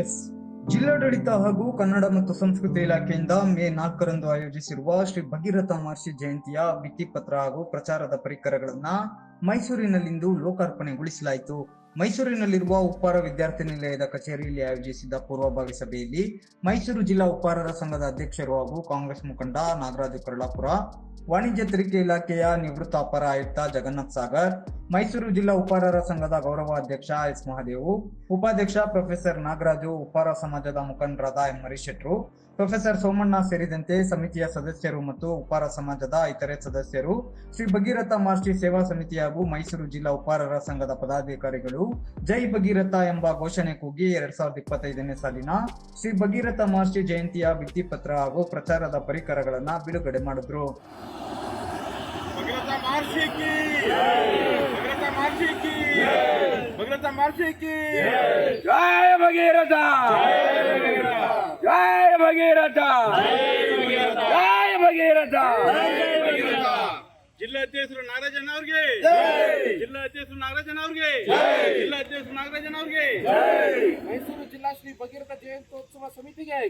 S. ಜಿಲ್ಲಾಡಳಿತ ಹಾಗೂ ಕನ್ನಡ ಮತ್ತು ಸಂಸ್ಕೃತಿ ಇಲಾಖೆಯಿಂದ ಮೇ ನಾಲ್ಕರಂದು ಆಯೋಜಿಸಿರುವ ಶ್ರೀ ಭಗೀರಥ ಮಹರ್ಷಿ ಜಯಂತಿಯ ಭಿತ್ತಿಪತ್ರ ಹಾಗೂ ಪ್ರಚಾರದ ಪರಿಕರಗಳನ್ನ ಮೈಸೂರಿನಲ್ಲಿಂದು ಲೋಕಾರ್ಪಣೆಗೊಳಿಸಲಾಯಿತು. ಮೈಸೂರಿನಲ್ಲಿರುವ ಉಪ್ಪಾರ ವಿದ್ಯಾರ್ಥಿ ನಿಲಯದ ಕಚೇರಿಯಲ್ಲಿ ಆಯೋಜಿಸಿದ್ದ ಪೂರ್ವಭಾವಿ ಸಭೆಯಲ್ಲಿ ಮೈಸೂರು ಜಿಲ್ಲಾ ಉಪ್ಪಾರರ ಸಂಘದ ಅಧ್ಯಕ್ಷರು ಹಾಗೂ ಕಾಂಗ್ರೆಸ್ ಮುಖಂಡ ನಾಗರಾಜು ಕರುಳಾಪುರ, ವಾಣಿಜ್ಯ ತೆರಿಗೆ ಇಲಾಖೆಯ ನಿವೃತ್ತ ಅಪರ ಆಯುಕ್ತ ಜಗನ್ನಾಥ್ ಸಾಗರ್, ಮೈಸೂರು ಜಿಲ್ಲಾ ಉಪ್ಪಾರರ ಸಂಘದ ಗೌರವ ಅಧ್ಯಕ್ಷ ಎಸ್ ಮಹಾದೇವು, ಉಪಾಧ್ಯಕ್ಷ ಪ್ರೊಫೆಸರ್ ನಾಗರಾಜು, ಉಪ್ಪಾರ ಸಮಾಜದ ಮುಖಂಡರಾದ ಎಂ ಹರಿಶೆಟ್ರು ಪ್ರೊಫೆಸರ್ ಸೋಮಣ್ಣ ಸೇರಿದಂತೆ ಸಮಿತಿಯ ಸದಸ್ಯರು ಮತ್ತು ಉಪಾರ ಸಮಾಜದ ಇತರೆ ಸದಸ್ಯರು, ಶ್ರೀ ಭಗೀರಥ ಮಾಸ್ಟಿ ಸೇವಾ ಸಮಿತಿ ಹಾಗೂ ಮೈಸೂರು ಜಿಲ್ಲಾ ಉಪಾರರ ಸಂಘದ ಪದಾಧಿಕಾರಿಗಳು, ಜೈ ಭಗೀರಥ ಎಂಬ ಘೋಷಣೆ ಕೂಗಿ ಎರಡ್ ಸಾವಿರದ ಇಪ್ಪತ್ತೈದನೇ ಸಾಲಿನ ಶ್ರೀ ಭಗೀರಥ ಮಾಸ್ಟಿ ಜಯಂತಿಯ ಭಿತ್ತಿಪತ್ರ ಹಾಗೂ ಪ್ರಚಾರದ ಪರಿಕರಗಳನ್ನು ಬಿಡುಗಡೆ ಮಾಡಿದ್ರು. ಮಹರ್ಷಿ ಕಿ ಭಗೀರಥ ಮಹರ್ಷಿ ಕಿ ಭಗೀರಥ ಮಹರ್ಷಿ ಕಿ ಜಯ ಭಗೀರಥ ಜಯ ಭಗೀರಥ ಜಯ ಭಗೀರಥ ಜಿಲ್ಲಾ ಅಧ್ಯಕ್ಷರು ನಾಗರಾಜನ್ ಅವ್ರಿಗೆ ಜಿಲ್ಲಾ ಅಧ್ಯಕ್ಷರು ನಾಗರಾಜನ್ ಅವ್ರಿಗೆ ಜಿಲ್ಲಾ ಅಧ್ಯಕ್ಷರು ನಾಗರಾಜನ್ ಅವ್ರಿಗೆ ಮೈಸೂರು ಜಿಲ್ಲಾ ಶ್ರೀ ಭಗೀರಥ ಜಯಂತ್ಯೋತ್ಸವ ಸಮಿತಿಗೆ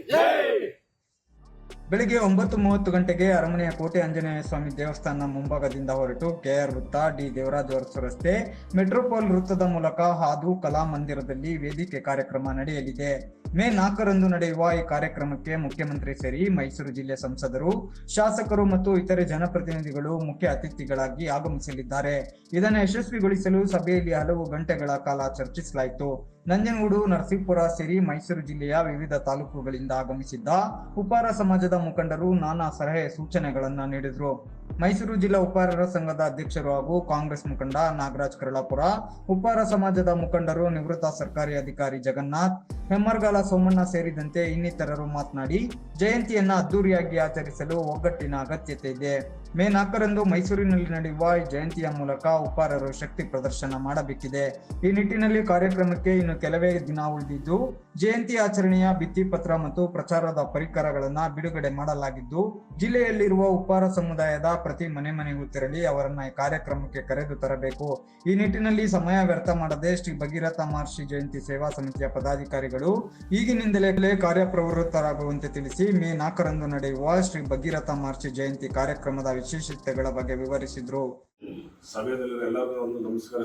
ಬೆಳಿಗ್ಗೆ ಒಂಬತ್ತು ಮೂವತ್ತು ಗಂಟೆಗೆ ಅರಮನೆಯ ಕೋಟೆ ಆಂಜನೇಯ ಸ್ವಾಮಿ ದೇವಸ್ಥಾನ ಮುಂಭಾಗದಿಂದ ಹೊರಟು ಕೆಆರ್ ವೃತ್ತ ಡಿ ದೇವರಾಜ್ ಅರಸು ರಸ್ತೆ. ಮೆಟ್ರೋಪಾಲ್ ವೃತ್ತದ ಮೂಲಕ ಹಾದು ಕಲಾ ಮಂದಿರದಲ್ಲಿ ವೇದಿಕೆ ಕಾರ್ಯಕ್ರಮ ನಡೆಯಲಿದೆ. ಮೇ ನಾಲ್ಕರಂದು ನಡೆಯುವ ಈ ಕಾರ್ಯಕ್ರಮಕ್ಕೆ ಮುಖ್ಯಮಂತ್ರಿ ಸೇರಿ ಮೈಸೂರು ಜಿಲ್ಲೆ ಸಂಸದರು, ಶಾಸಕರು ಮತ್ತು ಇತರೆ ಜನಪ್ರತಿನಿಧಿಗಳು ಮುಖ್ಯ ಅತಿಥಿಗಳಾಗಿ ಆಗಮಿಸಲಿದ್ದಾರೆ. ಇದನ್ನು ಯಶಸ್ವಿಗೊಳಿಸಲು ಸಭೆಯಲ್ಲಿ ಹಲವು ಗಂಟೆಗಳ ಕಾಲ ಚರ್ಚಿಸಲಾಯಿತು. ನಂಜನಗೂಡು, ನರಸೀಪುರ, ಸೇರಿ, ಮೈಸೂರು ಜಿಲ್ಲೆಯ ವಿವಿಧ ತಾಲೂಕುಗಳಿಂದ ಆಗಮಿಸಿದ್ದ ಉಪ್ಪಾರ ಸಮಾಜದ ಮುಖಂಡರು ನಾನಾ ಸಲಹೆ ಸೂಚನೆಗಳನ್ನು ನೀಡಿದರು. ಮೈಸೂರು ಜಿಲ್ಲಾ ಉಪಾರರ ಸಂಘದ ಅಧ್ಯಕ್ಷರು ಹಾಗೂ ಕಾಂಗ್ರೆಸ್ ಮುಖಂಡ ನಾಗರಾಜ್ ಕರಳಾಪುರ ಉಪ್ಪಾರ ಸಮಾಜದ ಮುಖಂಡರು ನಿವೃತ್ತ ಸರ್ಕಾರಿ ಅಧಿಕಾರಿ ಜಗನ್ನಾಥ್ ಹೆಮ್ಮರ್ಗಾಲ ಸೋಮಣ್ಣ ಸೇರಿದಂತೆ ಇನ್ನಿತರರು ಮಾತನಾಡಿ, ಜಯಂತಿಯನ್ನ ಅದ್ದೂರಿಯಾಗಿ ಆಚರಿಸಲು ಒಗ್ಗಟ್ಟಿನ ಅಗತ್ಯತೆ ಇದೆ. ಮೇ ನಾಲ್ಕರಂದು ಮೈಸೂರಿನಲ್ಲಿ ನಡೆಯುವ ಜಯಂತಿಯ ಮೂಲಕ ಉಪ್ಪಾರರು ಶಕ್ತಿ ಪ್ರದರ್ಶನ ಮಾಡಬೇಕಿದೆ. ಈ ನಿಟ್ಟಿನಲ್ಲಿ ಕಾರ್ಯಕ್ರಮಕ್ಕೆ ಇನ್ನು ಕೆಲವೇ ದಿನ ಉಳಿದಿದ್ದು, ಜಯಂತಿ ಆಚರಣೆಯ ಭಿತ್ತಿಪತ್ರ ಮತ್ತು ಪ್ರಚಾರದ ಪರಿಕರಗಳನ್ನ ಬಿಡುಗಡೆ ಮಾಡಲಾಗಿದ್ದು, ಜಿಲ್ಲೆಯಲ್ಲಿರುವ ಉಪ್ಪಾರ ಸಮುದಾಯದ ಪ್ರತಿ ಮನೆ ಮನೆಗೂ ತೆರಳಿ ಅವರನ್ನ ಕಾರ್ಯಕ್ರಮಕ್ಕೆ ಕರೆದು ತರಬೇಕು. ಈ ನಿಟ್ಟಿನಲ್ಲಿ ಸಮಯ ವ್ಯರ್ಥ ಮಾಡದೆ ಶ್ರೀ ಭಗೀರಥ ಮಹರ್ಷಿ ಜಯಂತಿ ಸೇವಾ ಸಮಿತಿಯ ಪದಾಧಿಕಾರಿಗಳು ಈಗಿನಿಂದಲೇ ಕಾರ್ಯಪ್ರವೃತ್ತರಾಗುವಂತೆ ತಿಳಿಸಿ ಮೇ ನಾಲ್ಕರಂದು ನಡೆಯುವ ಶ್ರೀ ಭಗೀರಥ ಮಾರ್ಚ್ ಜಯಂತಿ ಕಾರ್ಯಕ್ರಮದ ವಿಶೇಷತೆಗಳ ಬಗ್ಗೆ ವಿವರಿಸಿದ್ರು. ಸಭೆಯಲ್ಲಿ ಎಲ್ಲರೂ ಒಂದು ನಮಸ್ಕಾರ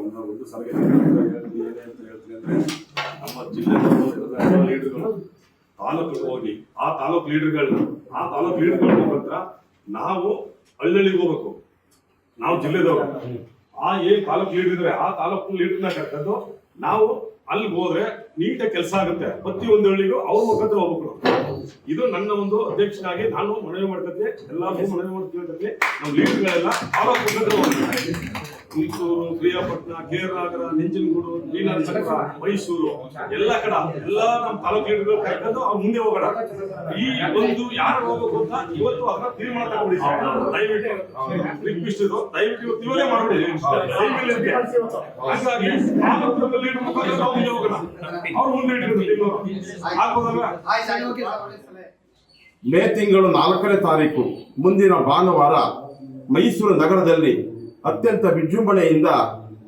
ಒಂದು ಅಂದ್ರೆ ನಮ್ಮ ಜಿಲ್ಲೆ ಲೀಡರ್ಗಳು ತಾಲೂಕಿಗೆ ಹೋಗಿ ಆ ತಾಲೂಕು ಲೀಡರ್ಗಳನ್ನ ಆ ತಾಲೂಕು ಲೀಡರ್ಗಳ ಮುಖಾಂತರ ನಾವು ಹಳ್ಳಿಗೆ ಹೋಗ್ಬೇಕು. ನಾವು ಜಿಲ್ಲೆದವರು. ಆ ಏನ್ ತಾಲೂಕು ಲೀಡರ್ ಇದ್ರೆ ಆ ತಾಲೂಕು ಲೀಡರ್ನ ಕರ್ಕೊಂಡು ನಾವು ಅಲ್ಲಿಗೆ ಹೋದ್ರೆ ನೀಟಾಗಿ ಕೆಲಸ ಆಗುತ್ತೆ. ಪ್ರತಿಯೊಂದು ಹಳ್ಳಿಗೂ ಅವ್ರ ಮುಖಾಂತರ ಹೋಗ್ಬೇಕು. ಇದು ನನ್ನ ಒಂದು ಅಧ್ಯಕ್ಷನಾಗಿ ನಾನು ಮನವಿ ಮಾಡ್ಕೊತೀನಿ. ಎಲ್ಲಾರ್ಗೂ ಮನವಿ ಮಾಡ್ತೀನಿ ನಮ್ಮ ಲೀಡರ್ಗಳೆಲ್ಲ ಅವರ ಮುಖಾಂತರ ಹೋಗ್ಬೇಕು. ಮೈಸೂರು ಪ್ರಿಯಾಪಟ್ಟಣ ಕೇರಳಾಗರ ನಿಂಜನಗೂಡು ನೀಲನಗರ ಮೈಸೂರು, ಎಲ್ಲ ಕಡೆ, ಎಲ್ಲ ನಮ್ಮ ತಾಲೂಕು ಕರ್ಕೊಂಡು ಅವ್ರು ಮುಂದೆ ಹೋಗೋಣ. ಈ ಒಂದು ಯಾರು ಹೋಗಬೇಕು ಅಂತ ಇವತ್ತು ಅದನ್ನ ತೀರ್ಮಾನ ತಗೊಂಡಿದ್ದೀವಿ ದಯವಿಟ್ಟು ರಿಕ್ವೆಸ್ಟ್ ಇದು. ದಯವಿಟ್ಟು ಇವತ್ತು ಮಾಡ್ಬಿಡಿ ಹಾಗಾಗಿ ಮುಂದೆ ಹೋಗೋಣ. ಅವ್ರು ಮುಂದೆ ಆಗ್ಬೋದಲ್ವಾ? ಮೇ ತಿಂಗಳು ನಾಲ್ಕನೇ ತಾರೀಕು, ಮುಂದಿನ ಭಾನುವಾರ ಮೈಸೂರು ನಗರದಲ್ಲಿ ಅತ್ಯಂತ ವಿಜೃಂಭಣೆಯಿಂದ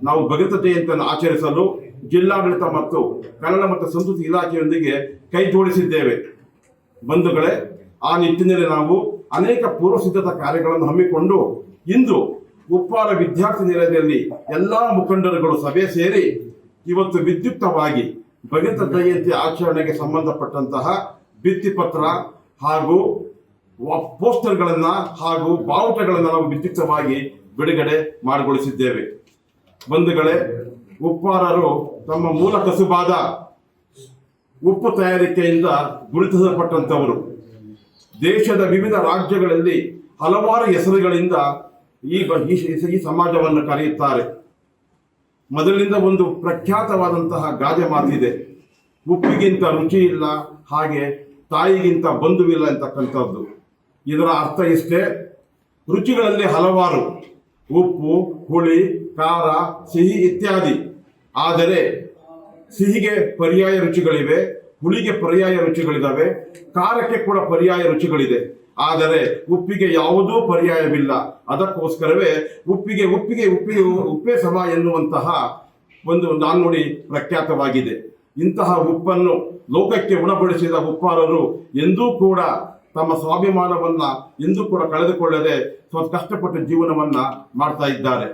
ನಾವು ಭಗತ ಜಯಂತಿಯನ್ನು ಆಚರಿಸಲು ಜಿಲ್ಲಾಡಳಿತ ಮತ್ತು ಕನ್ನಡ ಮತ್ತು ಸಂಸ್ಕೃತಿ ಇಲಾಖೆಯೊಂದಿಗೆ ಕೈ ಜೋಡಿಸಿದ್ದೇವೆ. ಬಂಧುಗಳೇ, ಆ ನಿಟ್ಟಿನಲ್ಲಿ ನಾವು ಅನೇಕ ಪೂರ್ವ ಸಿದ್ಧತಾ ಕಾರ್ಯಗಳನ್ನು ಹಮ್ಮಿಕೊಂಡು ಇಂದು ಉಪ್ಪಾರ ವಿದ್ಯಾರ್ಥಿ ನಿಲಯದಲ್ಲಿ ಎಲ್ಲಾ ಮುಖಂಡರುಗಳು ಸಭೆ ಸೇರಿ ಇವತ್ತು ವಿದ್ಯುಕ್ತವಾಗಿ ಭಗತ ಜಯಂತಿ ಆಚರಣೆಗೆ ಸಂಬಂಧಪಟ್ಟಂತಹ ಭಿತ್ತಿಪತ್ರ ಹಾಗೂ ಪೋಸ್ಟರ್ಗಳನ್ನ ಹಾಗೂ ಬಾವುಟಗಳನ್ನ ನಾವು ವಿದ್ಯುಕ್ತವಾಗಿ ಬಿಡುಗಡೆ ಮಾಡಿಗೊಳಿಸಿದ್ದೇವೆ. ಬಂಧುಗಳೇ, ಉಪ್ಪಾರರು ತಮ್ಮ ಮೂಲ ಕಸುಬಾದ ಉಪ್ಪು ತಯಾರಿಕೆಯಿಂದ ಗುರುತಿಸಲ್ಪಟ್ಟಂಥವರು. ದೇಶದ ವಿವಿಧ ರಾಜ್ಯಗಳಲ್ಲಿ ಹಲವಾರು ಹೆಸರುಗಳಿಂದ ಈ ಈ ಸಮಾಜವನ್ನು ಕರೆಯುತ್ತಾರೆ. ಮೊದಲಿಂದ ಒಂದು ಪ್ರಖ್ಯಾತವಾದಂತಹ ಗಾದೆ ಮಾತಿದೆ. ಉಪ್ಪಿಗಿಂತ ರುಚಿ ಇಲ್ಲ, ಹಾಗೆ ತಾಯಿಗಿಂತ ಬಂಧುವಿಲ್ಲ ಅಂತಕ್ಕಂಥದ್ದು. ಇದರ ಅರ್ಥ ಇಷ್ಟೇ. ರುಚಿಗಳಲ್ಲಿ ಹಲವಾರು ಉಪ್ಪು, ಹುಳಿ, ಖಾರ, ಸಿಹಿ ಇತ್ಯಾದಿ. ಆದರೆ ಸಿಹಿಗೆ ಪರ್ಯಾಯ ರುಚಿಗಳಿವೆ, ಹುಳಿಗೆ ಪರ್ಯಾಯ ರುಚಿಗಳಿದಾವೆ, ಖಾರಕ್ಕೆ ಕೂಡ ಪರ್ಯಾಯ ರುಚಿಗಳಿದೆ. ಆದರೆ ಉಪ್ಪಿಗೆ ಯಾವುದೂ ಪರ್ಯಾಯವಿಲ್ಲ. ಅದಕ್ಕೋಸ್ಕರವೇ ಉಪ್ಪಿಗೆ ಉಪ್ಪಿಗೆ ಉಪ್ಪಿಗೆ, ಉಪ್ಪೇ ಸಮ ಎನ್ನುವಂತಹ ಒಂದು ನಾಣ್ಣುಡಿ ಪ್ರಖ್ಯಾತವಾಗಿದೆ. ಇಂತಹ ಉಪ್ಪನ್ನು ಲೋಕಕ್ಕೆ ಉಣಬಡಿಸಿದ ಉಪ್ಪಾರರು ಎಂದೂ ಕೂಡ ತಮ್ಮ ಸ್ವಾಭಿಮಾನವನ್ನ ಎಂದೂ ಕೂಡ ಕಳೆದುಕೊಳ್ಳದೆ ಸ್ವಲ್ಪ ಕಷ್ಟಪಟ್ಟು ಜೀವನವನ್ನ ಮಾಡ್ತಾ ಇದ್ದಾರೆ.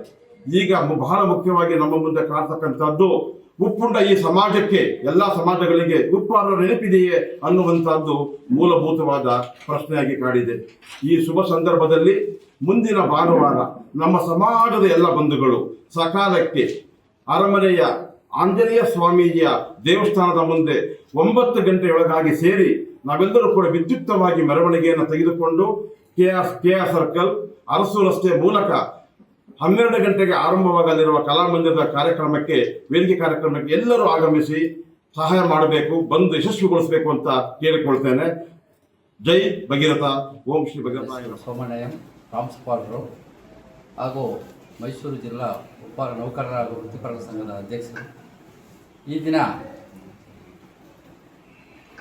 ಈಗ ಬಹಳ ಮುಖ್ಯವಾಗಿ ನಮ್ಮ ಮುಂದೆ ಕಾಣ್ತಕ್ಕಂಥದ್ದು ಉಪ್ಪುಂಡ ಈ ಸಮಾಜಕ್ಕೆ, ಎಲ್ಲಾ ಸಮಾಜಗಳಿಗೆ ಉಪ್ಪಾರ ನೆನಪಿದೆಯೇ ಅನ್ನುವಂತಹದ್ದು ಮೂಲಭೂತವಾದ ಪ್ರಶ್ನೆಯಾಗಿ ಕಾಡಿದೆ. ಈ ಶುಭ ಸಂದರ್ಭದಲ್ಲಿ ಮುಂದಿನ ಭಾನುವಾರ ನಮ್ಮ ಸಮಾಜದ ಎಲ್ಲ ಬಂಧುಗಳು ಸಕಾಲಕ್ಕೆ ಅರಮನೆಯ ಆಂಜನೇಯ ಸ್ವಾಮೀಜಿಯ ದೇವಸ್ಥಾನದ ಮುಂದೆ ಒಂಬತ್ತು ಗಂಟೆಯೊಳಗಾಗಿ ಸೇರಿ ನಾವೆಲ್ಲರೂ ಕೂಡ ವಿದ್ಯುಕ್ತವಾಗಿ ಮೆರವಣಿಗೆಯನ್ನು ತೆಗೆದುಕೊಂಡು K R K R circle Arasu ರಸ್ತೆ ಮೂಲಕ ಹನ್ನೆರಡು ಗಂಟೆಗೆ ಆರಂಭವಾಗಲಿರುವ ಕಲಾಮಂದಿರದ ಕಾರ್ಯಕ್ರಮಕ್ಕೆ, ವೇದಿಕೆ ಕಾರ್ಯಕ್ರಮಕ್ಕೆ ಎಲ್ಲರೂ ಆಗಮಿಸಿ ಸಹಾಯ ಮಾಡಬೇಕು, ಬಂದು ಯಶಸ್ವಿಗೊಳಿಸಬೇಕು ಅಂತ ಕೇಳಿಕೊಳ್ತೇನೆ. ಜೈ ಭಗೀರಥ. ಓಂ ಶ್ರೀ ಭಗೀರಥ. ಸೋಮಣ್ಣಯ್ಯ, ಪ್ರಾಂಶುಪಾಲರು ಹಾಗೂ ಮೈಸೂರು ಜಿಲ್ಲಾ ಉಪ ನೌಕರರ ಹಾಗೂ ವೃತ್ತಿಪರರ ಸಂಘದ ಅಧ್ಯಕ್ಷರು. ಈ ದಿನ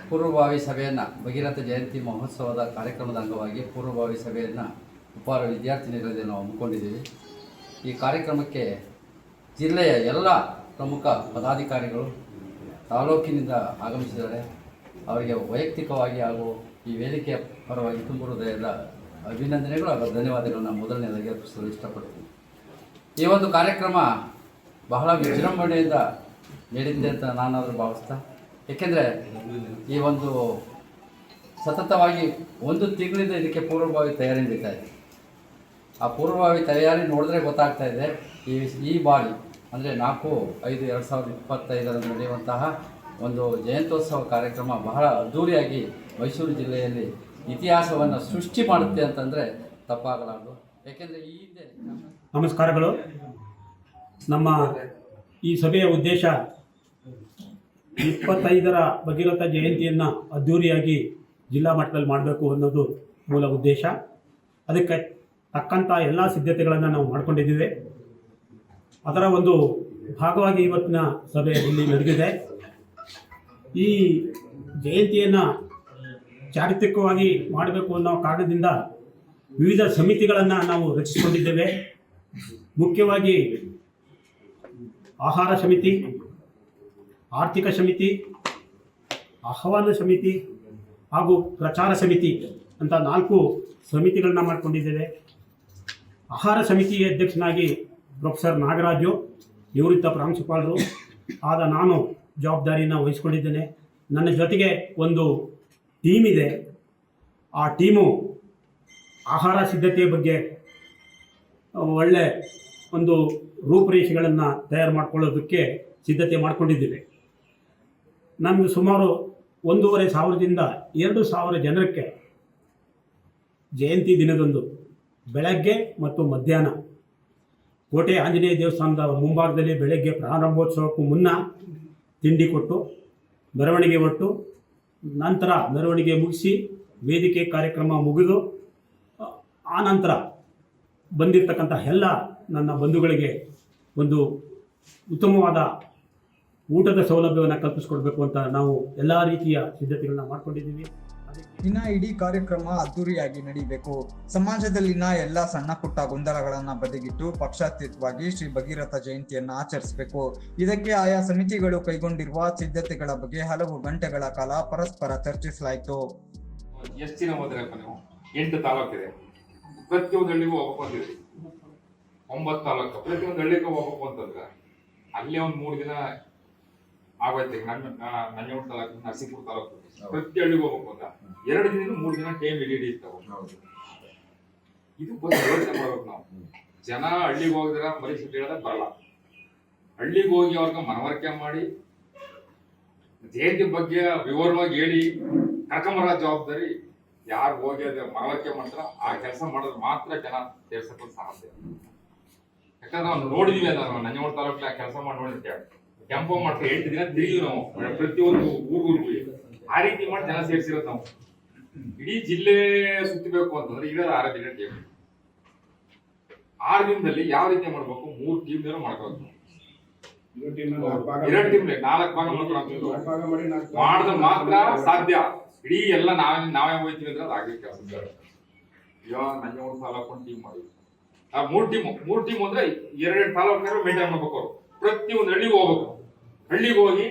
ಪೂರ್ವಭಾವಿ ಸಭೆಯನ್ನು ಭಗೀರಥ ಜಯಂತಿ ಮಹೋತ್ಸವದ ಕಾರ್ಯಕ್ರಮದ ಅಂಗವಾಗಿ ಪೂರ್ವಭಾವಿ ಸಭೆಯನ್ನು ಉಪಾರ ವಿದ್ಯಾರ್ಥಿನಿಗಳಲ್ಲಿ ನಾವು ಹಮ್ಮಿಕೊಂಡಿದ್ದೀವಿ. ಈ ಕಾರ್ಯಕ್ರಮಕ್ಕೆ ಜಿಲ್ಲೆಯ ಎಲ್ಲ ಪ್ರಮುಖ ಪದಾಧಿಕಾರಿಗಳು ತಾಲೂಕಿನಿಂದ ಆಗಮಿಸಿದ್ದಾರೆ. ಅವರಿಗೆ ವೈಯಕ್ತಿಕವಾಗಿ ಹಾಗೂ ಈ ವೇದಿಕೆಯ ಪರವಾಗಿ ತುಂಬ ಅಭಿನಂದನೆಗಳು ಹಾಗೂ ಧನ್ಯವಾದಗಳನ್ನು ಮೊದಲನೇದಾಗಿ ಅರ್ಪಿಸಲು ಇಷ್ಟಪಡ್ತೀನಿ. ಈ ಒಂದು ಕಾರ್ಯಕ್ರಮ ಬಹಳ ವಿಜೃಂಭಣೆಯಿಂದ ನಡೆದಿದೆ ಅಂತ ನಾನಾದರೂ ಭಾವಿಸ್ತಾ ಏಕೆಂದರೆ ಈ ಒಂದು ಸತತವಾಗಿ ಒಂದು ತಿಂಗಳಿಂದ ಇದಕ್ಕೆ ಪೂರ್ವಭಾವಿ ತಯಾರಿ ನಡೀತಾ ಇದೆ. ಆ ಪೂರ್ವಭಾವಿ ತಯಾರಿ ನೋಡಿದ್ರೆ ಗೊತ್ತಾಗ್ತಾ ಇದೆ, ಈ ಈ ಬಾರಿ ಅಂದರೆ ನಾಲ್ಕು, ಐದು, ಎರಡು ಸಾವಿರದ ಇಪ್ಪತ್ತೈದರಲ್ಲಿ ನಡೆಯುವಂತಹ ಒಂದು ಜಯಂತ್ಯೋತ್ಸವ ಕಾರ್ಯಕ್ರಮ ಬಹಳ ಅದ್ಧೂರಿಯಾಗಿ ಮೈಸೂರು ಜಿಲ್ಲೆಯಲ್ಲಿ ಇತಿಹಾಸವನ್ನು ಸೃಷ್ಟಿ ಮಾಡುತ್ತೆ ಅಂತಂದರೆ ತಪ್ಪಾಗಲಾರದು. ಯಾಕೆಂದರೆ ಈ ಹಿಂದೆ ನಮಸ್ಕಾರಗಳು. ನಮ್ಮ ಈ ಸಭೆಯ ಉದ್ದೇಶ ಇಪ್ಪತ್ತೈದರ ಭಗೀರಥ ಜಯಂತಿಯನ್ನು ಅದ್ಧೂರಿಯಾಗಿ ಜಿಲ್ಲಾ ಮಟ್ಟದಲ್ಲಿ ಮಾಡಬೇಕು ಅನ್ನೋದು ಮೂಲ ಉದ್ದೇಶ. ಅದಕ್ಕೆ ತಕ್ಕಂಥ ಎಲ್ಲ ಸಿದ್ಧತೆಗಳನ್ನು ನಾವು ಮಾಡಿಕೊಂಡಿದ್ದೀವಿ. ಅದರ ಒಂದು ಭಾಗವಾಗಿ ಇವತ್ತಿನ ಸಭೆ ಇಲ್ಲಿ ನಡೆದಿದೆ. ಈ ಜಯಂತಿಯನ್ನು ಚಾರಿತ್ರಿಕವಾಗಿ ಮಾಡಬೇಕು ಅನ್ನೋ ಕಾರಣದಿಂದ ವಿವಿಧ ಸಮಿತಿಗಳನ್ನು ನಾವು ರಚಿಸಿಕೊಂಡಿದ್ದೇವೆ. ಮುಖ್ಯವಾಗಿ ಆಹಾರ ಸಮಿತಿ ಆರ್ಥಿಕ ಸಮಿತಿ, ಆಹ್ವಾನ ಸಮಿತಿ ಹಾಗೂ ಪ್ರಚಾರ ಸಮಿತಿ ಅಂತ ನಾಲ್ಕು ಸಮಿತಿಗಳನ್ನ ಮಾಡಿಕೊಂಡಿದ್ದೇವೆ. ಆಹಾರ ಸಮಿತಿಯ ಅಧ್ಯಕ್ಷನಾಗಿ ಪ್ರೊಫೆಸರ್ ನಾಗರಾಜು, ನಿವೃತ್ತ ಪ್ರಾಂಶುಪಾಲರು, ಆದ ನಾನು ಜವಾಬ್ದಾರಿಯನ್ನು ವಹಿಸಿಕೊಂಡಿದ್ದೇನೆ. ನನ್ನ ಜೊತೆಗೆ ಒಂದು ಟೀಮ್ ಇದೆ. ಆ ಟೀಮು ಆಹಾರ ಸಿದ್ಧತೆಯ ಬಗ್ಗೆ ಒಳ್ಳೆ ಒಂದು ರೂಪುರೇಷೆಗಳನ್ನು ತಯಾರು ಮಾಡಿಕೊಳ್ಳೋದಕ್ಕೆ ಸಿದ್ಧತೆ ಮಾಡ್ಕೊಂಡಿದ್ದೀವಿ. ನಮಗೆ ಸುಮಾರು ಒಂದೂವರೆ ಸಾವಿರದಿಂದ ಎರಡು ಸಾವಿರ ಜನಕ್ಕೆ ಜಯಂತಿ ದಿನದಂದು ಬೆಳಗ್ಗೆ ಮತ್ತು ಮಧ್ಯಾಹ್ನ ಕೋಟೆ ಆಂಜನೇಯ ದೇವಸ್ಥಾನದ ಮುಂಭಾಗದಲ್ಲಿ ಬೆಳಗ್ಗೆ ಪ್ರಾರಂಭೋತ್ಸವಕ್ಕೂ ಮುನ್ನ ತಿಂಡಿ ಕೊಟ್ಟು, ಮೆರವಣಿಗೆ ಒಟ್ಟು, ನಂತರ ಮೆರವಣಿಗೆ ಮುಗಿಸಿ ವೇದಿಕೆ ಕಾರ್ಯಕ್ರಮ ಮುಗಿದು, ಆ ನಂತರ ಬಂದಿರತಕ್ಕಂಥ ಎಲ್ಲ ನನ್ನ ಬಂಧುಗಳಿಗೆ ಒಂದು ಉತ್ತಮವಾದ ಊಟದ ಸೌಲಭ್ಯವನ್ನು ಕಲ್ಪಿಸಿಕೊಡ್ಬೇಕು ಅಂತ ನಾವು ಎಲ್ಲ ರೀತಿಯ ಸಿದ್ಧತೆಗಳನ್ನ ಮಾಡ್ಕೊಂಡಿದ್ದೀವಿ. ದಿನ ಇನ್ನ ಇಡೀ ಕಾರ್ಯಕ್ರಮ ಅದ್ದೂರಿಯಾಗಿ ನಡೀಬೇಕು. ಸಮಾಜದಲ್ಲಿನ ಎಲ್ಲಾ ಸಣ್ಣ ಪುಟ್ಟ ಗೊಂದಲಗಳನ್ನ ಬದಿಗಿಟ್ಟು ಪಕ್ಷಾತೀತವಾಗಿ ಶ್ರೀ ಭಗೀರಥ ಜಯಂತಿಯನ್ನ ಆಚರಿಸಬೇಕು. ಇದಕ್ಕೆ ಆಯಾ ಸಮಿತಿಗಳು ಕೈಗೊಂಡಿರುವ ಸಿದ್ಧತೆಗಳ ಬಗ್ಗೆ ಹಲವು ಗಂಟೆಗಳ ಕಾಲ ಪರಸ್ಪರ ಚರ್ಚಿಸಲಾಯಿತು. ಎಷ್ಟು ದಿನ ನೀವು? ಎಂಟು ತಾಲೂಕಿದೆ. ಪ್ರತಿಯೊಂದು ಹಳ್ಳಿಗೂ ಹೋಗ್ಬೇಕು ಒಂಬತ್ತು ತಾಲೂಕು. ಪ್ರತಿಯೊಂದು ಹಳ್ಳಿಗೂ ಹೋಗ್ಬೇಕು ಅಂತಂದ್ರೆ ಅಲ್ಲೇ ಒಂದು ಮೂರು ದಿನ ಆಗೋಯ್ತು. ನಂಜನಗೂಡು ತಾಲೂಕು ನರಸೀಪುರ ತಾಲೂಕು. ಪ್ರತಿ ಹಳ್ಳಿಗೆ ಹೋಗ್ಬೇಕು ಅಂತ ಎರಡು ದಿನ ಮೂರು ದಿನ ಟೈಮ್ ಎಲ್ ಇಡಿ ಇರ್ತಾವ ಇದು ಬಂದು ಯೋಚನೆ ಮಾಡ್ಬೇಕು ನಾವು. ಜನ ಹಳ್ಳಿಗೆ ಹೋಗಿದ್ರೆ ಬರೀ ಸುದ್ದಿ ಹೇಳೋದಾಗ ಬರಲ್ಲ. ಹಳ್ಳಿಗೆ ಹೋಗಿ ಅವ್ರಿಗೆ ಮನವರಿಕೆ ಮಾಡಿ ಜಯಂತಿ ಬಗ್ಗೆ ವಿವರವಾಗಿ ಹೇಳಿ ಕರ್ಕೊಂಬರೋ ಜವಾಬ್ದಾರಿ ಯಾರು ಹೋಗಿ ಅದ ಮನವರಿಕೆ ಮಾಡ್ತಾರ ಆ ಕೆಲಸ ಮಾಡಿದ್ರೆ ಮಾತ್ರ ಜನ ಸೇರ್ಸಕ್ಕೆ ಸಾಧ್ಯ. ಯಾಕಂದ್ರೆ ನಾವು ನೋಡಿದೀವಿ ಅಲ್ಲ ನಾವು ನಂಜನಗೂಡು ತಾಲೂಕಲ್ಲಿ ಆ ಕೆಲಸ ಮಾಡಿ ನೋಡಿರ್ತೇವೆ. ಟೆಂಪೋ ಮಾಡ್ತಾರೆ ಎಂಟು ದಿನ ತಿರುಗಿ ನಾವು. ಪ್ರತಿಯೊಂದು ಊರ್ಗೂರ್ಗೂ ಆ ರೀತಿ ಮಾಡಿ ಜನ ಸೇರಿಸಿರೋದು ನಾವು. ಇಡೀ ಜಿಲ್ಲೆ ಸುತ್ತಬೇಕು ಅಂತಂದ್ರೆ ಈಗ ಆರು ದಿನ ಟೀಮ್ ಆರು ದಿನದಲ್ಲಿ ಯಾವ ರೀತಿ ಮಾಡ್ಬೇಕು? ಮೂರು ಟೀಮ್ ಮಾಡ್ಬೇಕು ಎರಡು ಟೀಮ್ ನಾಲ್ಕು ಭಾಗ ಮಾಡ್ಕೊಂಡು ಮಾಡಿದ್ರೆ ಮಾತ್ರ ಸಾಧ್ಯ. ಇಡೀ ಎಲ್ಲ ನಾವೇ ನಾವೇ ಹೋಯ್ತೀವಿ ಅಂದ್ರೆ ಅದು ಆಗ್ಲಿಕ್ಕೆ ಕೆಲಸ ನಂಜನಗೂಡು ತಾಲೂಕು ಒಂದು ಟೀಮ್ ಮಾಡಿ. ಆ ಮೂರ್ ಟೀಮ್ ಮೂರು ಟೀಮ್ ಅಂದ್ರೆ ಎರಡೆರಡು ತಾಲೂಕು ಮೇಂಟೈನ್ ಮಾಡ್ಬೇಕು ಅವ್ರು. ಪ್ರತಿಯೊಂದು ಹಳ್ಳಿಗೆ ಹೋಗ್ಬೇಕು. ಹಳ್ಳಿಗೆ ಹೋಗಿ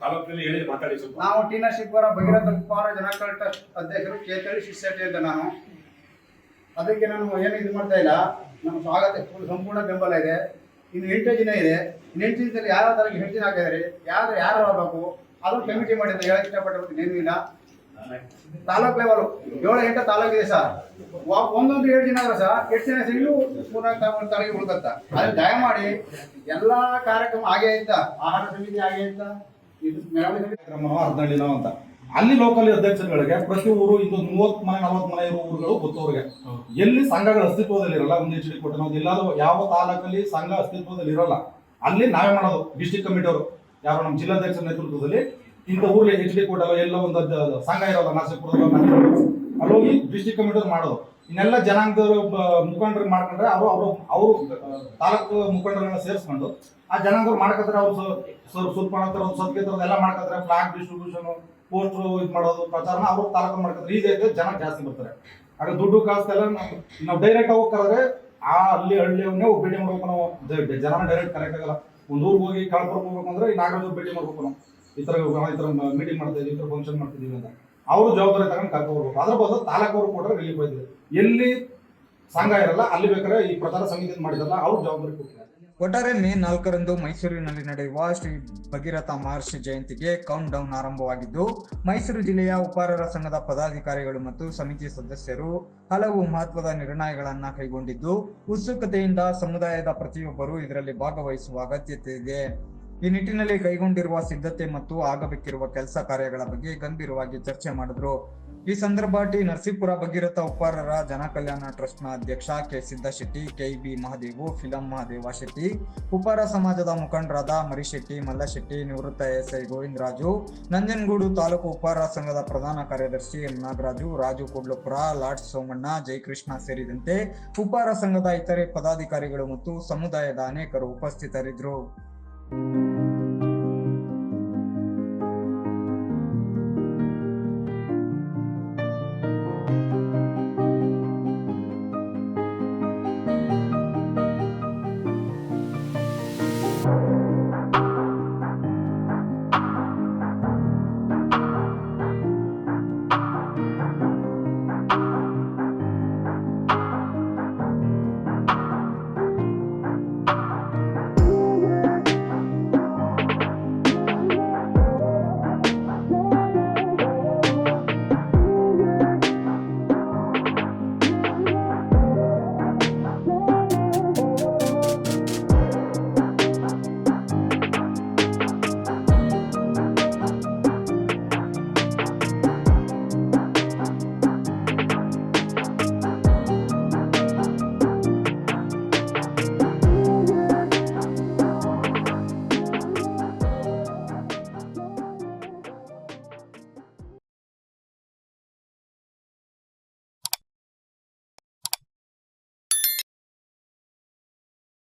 ತಾಲೂಕಿನಲ್ಲಿ ಹೇಳಿ ಮಾತಾಡಿ ನಾವು ಟಿ ಶಿವಕುಮಾರ, ಭಗೀರಥ ಕುಮಾರ ಜನಕಲ್ ಟ್ರಸ್ಟ್ ಅಧ್ಯಕ್ಷರು ಚೇತಳಿ ಶಿಷ್ಯತೆ ಅಂತ ನಾನು. ಅದಕ್ಕೆ ನಾನು ಏನು ಇದು ಮಾಡ್ತಾ ಇಲ್ಲ. ನಮ್ಮ ಸ್ವಾಗತ ಸಂಪೂರ್ಣ ಬೆಂಬಲ ಇದೆ. ಇನ್ನು ಎಂಟು ದಿನ ಇದೆ. ಎಂಟು ದಿನದಲ್ಲಿ ಯಾವ ಥರ ಹೆಂಟು ದಿನ ಹಾಕಿದ್ದಾರೆ ಯಾರು ಯಾರು ಆಗಬೇಕು ಅದು ಕಮಿಟಿ ಮಾಡಿದ್ರೆ ಹೇಳಕ್ಕೆ ಇಷ್ಟಪಟ್ಟಿರ್ತೀನಿ ಏನೂ ಇಲ್ಲ. ತಾಲೂಕ್ ಲೆವೆಲ್ ಏಳು ಎಂಟು ತಾಲೂಕು ಇದೆ ಸರ್. ಒಂದೊಂದು ಏಳು ದಿನ ಆದ್ರೆ ಸರ್. ಎಷ್ಟು ದಿನ ಇನ್ನೂ ಮೂರ್ನಾಲ್ಕು ತಾರೀಕು ಉಳ್ಕತ್ತ ಅದು ದಯಮಾಡಿ ಎಲ್ಲಾ ಕಾರ್ಯಕ್ರಮ ಹಾಗೆ ಐತ ಆಹಾರ ಸಮಿತಿ ಹಾಗೆ ಇದ್ದ ಇದು ಮೆರವಣಿಗೆ ನಾವು ಅಂತ. ಅಲ್ಲಿ ಲೋಕಲ್ ಅಧ್ಯಕ್ಷರುಗಳಿಗೆ ಪ್ರತಿ ಊರು ಇದು ಮೂವತ್ ಮನೆ ನಲವತ್ ಮನೆ ಇರೋ ಊರುಗಳು ಗೊತ್ತವ್ರಿಗೆ ಎಲ್ಲಿ ಸಂಘಗಳ ಅಸ್ತಿತ್ವದಲ್ಲಿ ಇರಲ್ಲ, ಒಂದು ಎಚ್ ಕೊಟ್ಟು ನಾವು ಎಲ್ಲಾದ್ರೂ ಯಾವ ತಾಲೂಕಲ್ಲಿ ಸಂಘ ಅಸ್ತಿತ್ವದಲ್ಲಿ ಇರಲ್ಲ, ಅಲ್ಲಿ ನಾವೇ ಮಾಡೋದು. ಡಿಸ್ಟಿಕ್ ಕಮಿಟಿ ಅವರು, ಯಾರು ನಮ್ಮ ಜಿಲ್ಲಾಧ್ಯಕ್ಷರ ನೇತೃತ್ವದಲ್ಲಿ ಇಂಥ ಊರಲ್ಲಿ ಎಚ್ ಡಿ ಕೊಟ್ಟಲ್ಲ ಎಲ್ಲ ಒಂದು ಸಂಘ ಇರೋಲ್ಲ ನರಸೀಪುರದಲ್ಲಿ ಅಲ್ಲೋಗಿ ಡಿಸ್ಟಿಕ್ ಕಮಿಟಿ ಅವ್ರು ಮಾಡೋದು. ಇನ್ನೆಲ್ಲ ಜನಾಂಗದವರು ಮುಖಂಡರು ಮಾಡ್ಕೊಂಡ್ರೆ ಅವರು ಅವರು ಅವರು ತಾಲೂಕು ಮುಖಂಡರನ್ನ ಸೇರಿಸ್ಕೊಂಡು ಆ ಜನಾಂಗದವ್ರು ಮಾಡ್ಕೊತಾರೆ, ಅವ್ರು ಸ್ವಲ್ಪ ಒಂದು ಸದ್ಗೆ ಎಲ್ಲ ಮಾಡ್ಕೊತಾರೆ ಫ್ಲಾಗ್ ಡಿಸ್ಟ್ರಿಬ್ಯೂಷನ್ ಪೋಸ್ಟ್ರು ಇದು ಮಾಡೋದು, ಪ್ರಚಾರನ ಅವರು ತಾಲೂಕು ಮಾಡ್ಕೊತಾರೆ. ಈಗ ಜನ ಜಾಸ್ತಿ ಬರ್ತಾರೆ. ಆಗ ದುಡ್ಡು ಕಾಸು ಎಲ್ಲ ನಾವು ಡೈರೆಕ್ಟ್ ಹೋಗಿ ಕರೆದ್ರೆ ಆ ಅಲ್ಲಿ ಹಳ್ಳಿಯವನ್ನೇ ಭೇಟಿ ಮಾಡ್ಬೇಕು ನಾವು. ಜನ ಡೈರೆಕ್ಟ್ ಕರೆಕ್ಟ್ ಆಗಲ್ಲ. ಒಂದು ಊರಿಗೆ ಹೋಗಿ ಕಳ್ಕೊಂಡು ಹೋಗ್ಬೇಕು ಅಂದ್ರೆ ನಾಗರಾಜ್ ಭೇಟಿ ಮಾಡ್ಬೇಕು ನಾವು. ಈ ತರ ಈ ತರ ಮೀಟಿಂಗ್ ಮಾಡ್ತಾ ಇದೀವಿ ಈ ತರ ಫಂಕ್ಷನ್ ಮಾಡ್ತಿದೀವಿ ಅಂತ. ಅವರು ಜವಾಬ್ದಾರಿ ತಗೊಂಡು ಕರ್ಕೊಂಡು ಹೋಗ್ಬೇಕು. ಅದ್ರ ಬದಲು ತಾಲೂಕವರು ಕೊಟ್ಟರೆ ರಿಲೀಫ್ ಆಯ್ತದೆ. ಎಲ್ಲಿ ಸಂಘ ಇರಲ್ಲ, ಅಲ್ಲಿ ಬೇಕಾದ್ರೆ ಈ ಪ್ರಚಾರ ಸಮಿತಿ ಮಾಡಿದಲ್ಲ ಅವ್ರು ಜವಾಬ್ದಾರಿ ಕೊಟ್ಟಿದ್ದಾರೆ ಒಟ್ಟಾರೆ ಮೇ ನಾಲ್ಕರಂದು ಮೈಸೂರಿನಲ್ಲಿ ನಡೆಯುವ ಶ್ರೀ ಭಗೀರಥ ಮಹರ್ಷಿ ಜಯಂತಿಗೆ ಕೌಂಟ್ ಡೌನ್ ಆರಂಭವಾಗಿದ್ದು, ಮೈಸೂರು ಜಿಲ್ಲೆಯ ಉಪಾರರ ಸಂಘದ ಪದಾಧಿಕಾರಿಗಳು ಮತ್ತು ಸಮಿತಿ ಸದಸ್ಯರು ಹಲವು ಮಹತ್ವದ ನಿರ್ಣಯಗಳನ್ನು ಕೈಗೊಂಡಿದ್ದು, ಉತ್ಸುಕತೆಯಿಂದ ಸಮುದಾಯದ ಪ್ರತಿಯೊಬ್ಬರು ಇದರಲ್ಲಿ ಭಾಗವಹಿಸುವ ಅಗತ್ಯತೆ ಇದೆ. ಈ ನಿಟ್ಟಿನಲ್ಲಿ ಕೈಗೊಂಡಿರುವ ಸಿದ್ಧತೆ ಮತ್ತು ಆಗಬೇಕಿರುವ ಕೆಲಸ ಕಾರ್ಯಗಳ ಬಗ್ಗೆ ಗಂಭೀರವಾಗಿ ಚರ್ಚೆ ಮಾಡಿದ್ರು. ಈ ಸಂದರ್ಭ ಟಿ. ನರಸೀಪುರ ಭಗೀರಥ ಉಪ್ಪಾರರ ಜನಕಲ್ಯಾಣ ಟ್ರಸ್ಟ್ನ ಅಧ್ಯಕ್ಷ K. Siddashetty KEB Mahadevu film Mahadeva Shetty Uppara ಸಮಾಜದ ಮುಖಂಡರಾದ ಮರಿಶೆಟ್ಟಿ, ಮಲ್ಲಶೆಟ್ಟಿ, ನಿವೃತ್ತ ಎಸ್ಐ ಗೋವಿಂದರಾಜು, ನಂಜನಗೂಡು ತಾಲೂಕು ಉಪ್ಪಾರ ಸಂಘದ ಪ್ರಧಾನ ಕಾರ್ಯದರ್ಶಿ ಎಂ. ನಾಗರಾಜು, ರಾಜು ಕುಡ್ಲಪುರ ಲಾಡ್ ಸೋಮಣ್ಣ, ಜಯಕೃಷ್ಣ ಸೇರಿದಂತೆ ಉಪ್ಪಾರ ಸಂಘದ ಇತರೆ ಪದಾಧಿಕಾರಿಗಳು ಮತ್ತು ಸಮುದಾಯದ ಅನೇಕರು ಉಪಸ್ಥಿತರಿದ್ದರು